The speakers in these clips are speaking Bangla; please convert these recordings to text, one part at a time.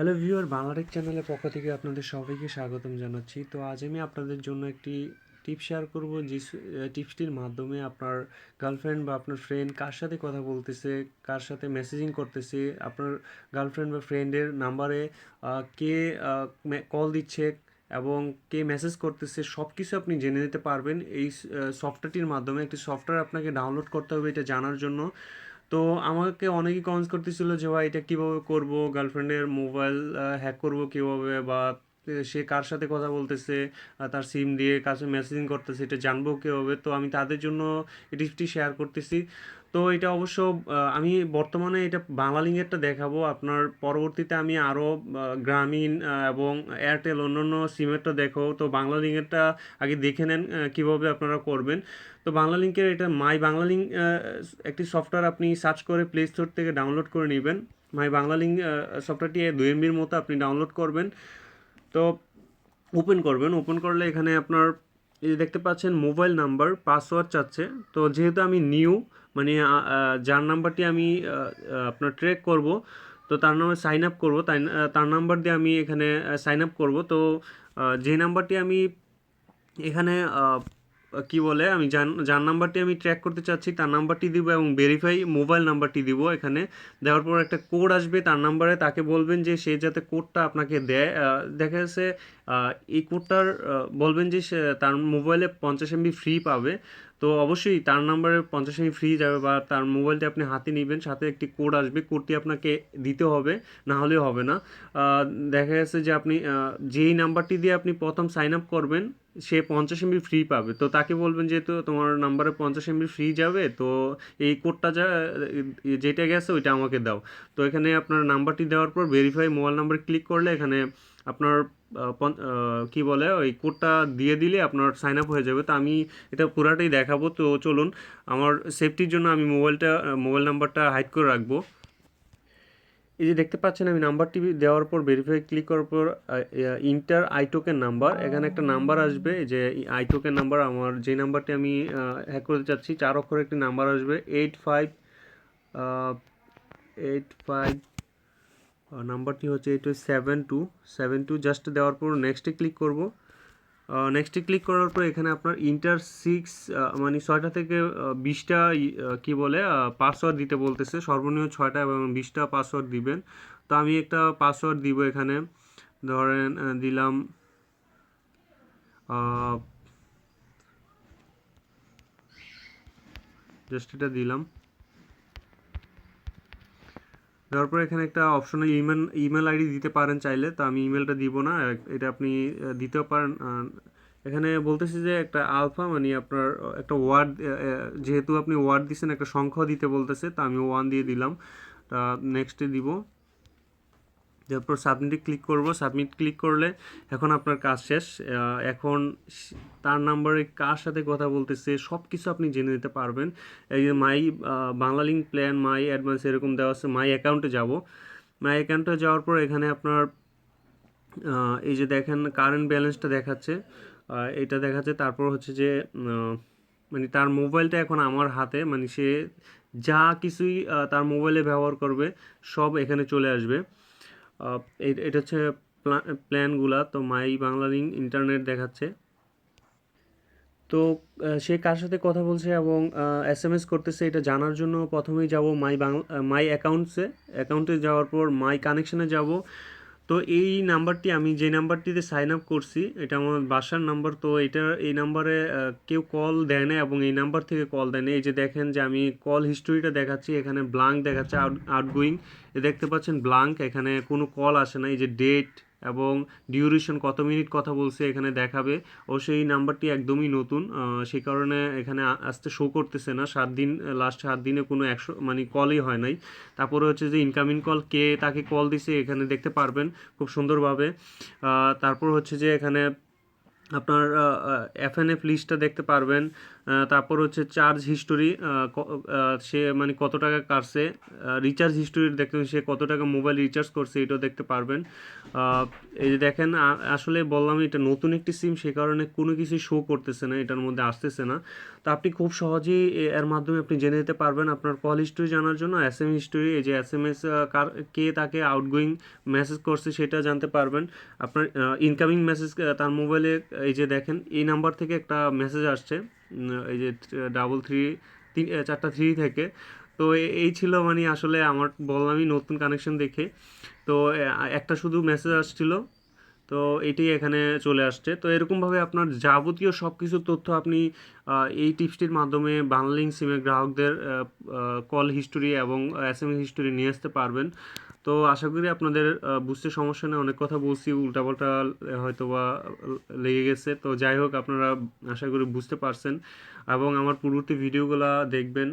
হ্যালো ভিউয়ার বাংলাটেক চ্যানেলের পক্ষ থেকে আপনাদের সবাইকে স্বাগতম জানাচ্ছি। তো আজ আমি আপনাদের জন্য একটি টিপ শেয়ার করব যে টিপসটির মাধ্যমে আপনার গার্লফ্রেন্ড বা আপনার ফ্রেন্ড কার সাথে কথা বলতেছে, কার সাথে মেসেজিং করতেছে, আপনার গার্লফ্রেন্ড বা ফ্রেন্ডের নাম্বারে কে কল দিচ্ছে এবং কে মেসেজ করতেছে সব কিছু আপনি জেনে নিতে পারবেন। এই সফটওয়্যারটির মাধ্যমে একটি সফটওয়্যার আপনাকে ডাউনলোড করতে হবে, এটা জানার জন্য। তো আমাকে অনেকেই কমেন্টস করতেছিল যে, ভাই, এটা কীভাবে করব? গার্লফ্রেন্ডের মোবাইল হ্যাক করব কীভাবে? বা সে কার সাথে কথা বলতেছে? তার সিম দিয়ে কাছে মেসেজিং করতেছে? এটা জানব কীভাবে? তো আমি তাদের জন্য এই টিপসটি শেয়ার করতেছি। তো এটা অবশ্য আমি বর্তমানে এটা বাংলা লিঙ্কেরটা দেখাবো। আপনার পরবর্তীতে আমি আরও গ্রামীণ এবং এয়ারটেল অন্যান্য সিমেরটা দেখো। তো বাংলা লিঙ্কেরটা আগে দেখে নেন কীভাবে আপনারা করবেন। তো বাংলা লিঙ্কের এটা মাই বাংলা লিঙ্ক একটি সফটওয়্যার আপনি সার্চ করে প্লে স্টোর থেকে ডাউনলোড করে নেবেন। মাই বাংলা লিঙ্ক সফটওয়্যারটি দুই এমবির মতো আপনি ডাউনলোড করবেন। তো ওপেন করবেন। ওপেন করলে এখানে আপনার এই যে দেখতে পাচ্ছেন মোবাইল নাম্বার পাসওয়ার্ড চাচ্ছে। তো যেহেতু আমি নিউ মানে যার নাম্বারটি আমি আপনার ট্র্যাক করব, তো তার নামে সাইন আপ করব, তাই তার নাম্বার দিয়ে আমি এখানে সাইন আপ করব। তো যে নাম্বারটি আমি এখানে কি বলে, আমি যার নাম্বারটি আমি ট্র্যাক করতে চাচ্ছি, তার নাম্বারটি দিব এবং ভেরিফাই মোবাইল নাম্বারটি দিব এখানে। দেওয়ার পর একটা কোড আসবে, তার নাম্বারে তাকে বলবেন যে সে যাতে কোডটা আপনাকে দেয়। দেখা যাচ্ছে এই কোডটার বলবেন যে সে তার মোবাইলে পঞ্চাশ এমবি ফ্রি পাবে। তো অবশ্যই তার নাম্বারে পঞ্চাশ এমবি ফ্রি যাবে বা তার মোবাইলটি আপনি হাতে নেবেন, সাথে একটি কোড আসবে কোডটি আপনাকে দিতে হবে, না হলেও হবে না। দেখা যাচ্ছে যে আপনি যেই নাম্বারটি দিয়ে আপনি প্রথম সাইন আপ করবেন সে পঞ্চাশ এমবি ফ্রি পাবে। তো তাকে বলবেন যে, তো তোমার নাম্বারে পঞ্চাশ এমবি ফ্রি যাবে, তো এই কোডটা যা, যেটা গেছে ওইটা আমাকে দাও। তো এখানে আপনার নাম্বারটি দেওয়ার পর ভেরিফাই মোবাইল নাম্বার ক্লিক করলে এখানে আপনার কি বলে, ওই কোডটা দিয়ে দিলে আপনার সাইন আপ হয়ে যাবে। তো আমি এটা পুরাটাই দেখাবো। তো চলুন, আমার সেফটির জন্য আমি মোবাইলটা মোবাইল নাম্বারটা হাইড করে রাখব। এই যে দেখতে পাচ্ছেন, আমি নাম্বারটি দেওয়ার পর ভেরিফাই ক্লিক করার পর ইন্টার আইটোকেন নাম্বার এখানে একটা নাম্বার আসবে যে আইটোকেন নাম্বার আমার যে নাম্বারটি আমি হ্যাক করতে চাচ্ছি, চার অক্ষরের একটি নাম্বার আসবে। এইট ফাইভ এইট ফাইভ নাম্বারটি হচ্ছে eight seven two seven two just দেওয়ার পর নেক্সটে ক্লিক করব। নেক্সটে ক্লিক করার পর এখানে আপনার ইন্টার সিক্স মানে ছয়টা থেকে বিশটা কি বলে পাসওয়ার্ড দিতে বলতেছে। সর্বনিম্ন ছয়টা এবং বিশটা পাসওয়ার্ড দিবেন। তো আমি একটা পাসওয়ার্ড দিব এখানে। ধরেন দিলাম জাস্ট এটা দিলাম। দেওয়ার পর এখানে একটা অপশনে ইমেল ইমেল আইডি দিতে পারেন চাইলে। তো আমি ইমেলটা দিব না এটা আপনি দিতেও পারেন। এখানে বলতেছি যে একটা আলফা মানে আপনার একটা ওয়ার্ড যেহেতু আপনি ওয়ার্ড দিচ্ছেন একটা সংখ্যা দিতে বলতেছে, তা আমি ওয়ান দিয়ে দিলাম। তা নেক্সটে দিব। তারপর সাবমিটে ক্লিক করব। সাবমিট ক্লিক করলে এখন আপনার কাজ শেষ। এখন তার নাম্বারে কার সাথে কথা বলতেছে সব কিছু আপনি জেনে নিতে পারবেন। এই যে my Banglalink plan my advance এরকম দেওয়া আছে মাই অ্যাকাউন্টে যাব। মাই অ্যাকাউন্টে যাওয়ার পর এখানে আপনার এই যে দেখেন কারেন্ট ব্যালেন্সটা দেখাচ্ছে। এটা দেখাচ্ছে, তারপর হচ্ছে যে মানে তার মোবাইলটা এখন আমার হাতে মানে সে যা কিছুই তার মোবাইলে ব্যবহার করবে, সব এখানে চলে আসবে। এটা হচ্ছে প্ল্যানগুলা। তো মাই বাংলা লিঙ্ক ইন্টারনেট দেখাচ্ছে। তো সে কার সাথে কথা বলছে এবং এস এম এস করতেছে, এটা জানার জন্য প্রথমেই যাব মাই বাংলা মাই অ্যাকাউন্টসে অ্যাকাউন্টে যাওয়ার পর মাই কানেকশানে যাব। তো এই নাম্বারটি আমি যে নাম্বারটিতে সাইন আপ করছি, এটা আমার বাসার নাম্বার, তো এটা, এই নাম্বারে কেউ কল দেয় না এবং এই নাম্বার থেকে কল দেয় না। এই যে দেখেন যে আমি কল হিস্টোরিটা দেখাচ্ছি, এখানে ব্লাঙ্ক দেখাচ্ছে আউট আউটগোয়িং দেখতে পাচ্ছেন ব্লাঙ্ক এখানে কোনো কল আসে না। এই যে ডেট এবং ডিউরেশন কত মিনিট কথা বলছে এখানে দেখাবে। ও সেই নাম্বারটি একদমই নতুন সেই কারণে এখানে আসতে শো করতেছে না। সাত দিন লাস্ট সাত দিনে কোনো একশো মানে কলই হয় নাই। তারপরে হচ্ছে যে ইনকামিং কল কে তাকে কল দিছে এখানে দেখতে পারবেন খুব সুন্দরভাবে। তারপর হচ্ছে যে এখানে আপনার এফএনএফ লিস্টটা দেখতে পারবেন। তারপর হচ্ছে চার্জ হিস্টোরি সে মানে কত টাকা কাটছে রিচার্জ হিস্টোরি দেখতে সে কত টাকা মোবাইল রিচার্জ করছে, এটাও দেখতে পারবেন। এই যে দেখেন আসলে বললাম এটা নতুন একটি সিম সে কারণে কোনো কিছু শো করতেছে না, এটার মধ্যে আসতেছে না। তো আপনি খুব সহজেই এর মাধ্যমে আপনি জেনে নিতে পারবেন আপনার কল হিস্টোরি জানার জন্য এস এম হিস্টোরি এই যে এস এম এস কার, কে তাকে আউটগোয়িং মেসেজ করছে, সেটা জানতে পারবেন। আপনার ইনকামিং মেসেজ তার মোবাইলে এই যে দেখেন, এই নাম্বার থেকে একটা মেসেজ আসছে এই যে ডাবল থ্রি তিন চারটা থ্রি থেকে। তো এই ছিল মানে আসলে আমার বললামই নতুন কানেকশন দেখে। তো একটা শুধু মেসেজ আসছিল, তো এটি এখানে চলে আসছে। তো এরকমভাবে আপনার যাবতীয় সব কিছু তথ্য আপনি এই টিপসটির মাধ্যমে বাংলিং সিমের গ্রাহকদের কল হিস্টোরি এবং এস এম হিস্টোরি নিয়ে আসতে পারবেন। তো আশা করি আপনাদের বুঝতে সমস্যা নেই, অনেক কথা বলছি, উল্টাপাল্টা হয়তো বা লেগে গেছে। তো যাই হোক, আপনারা আশা করি বুঝতে পারছেন। এবং আমার পূর্ববর্তী ভিডিওগুলো দেখবেন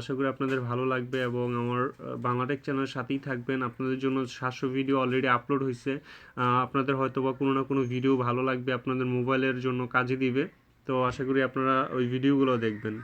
আশা করি আপনাদের ভালো লাগবে এবং আমার বাংলাটেক চ্যানেলের সাথেই থাকবেন। আপনাদের জন্য সাতশো ভিডিও অলরেডি আপলোড হয়েছে আপনাদের হয়তো বা কোনো না কোনো ভিডিও ভালো লাগবে আপনাদের মোবাইলের জন্য কাজে দিবে। তো আশা করি আপনারা ওই ভিডিওগুলো দেখবেন।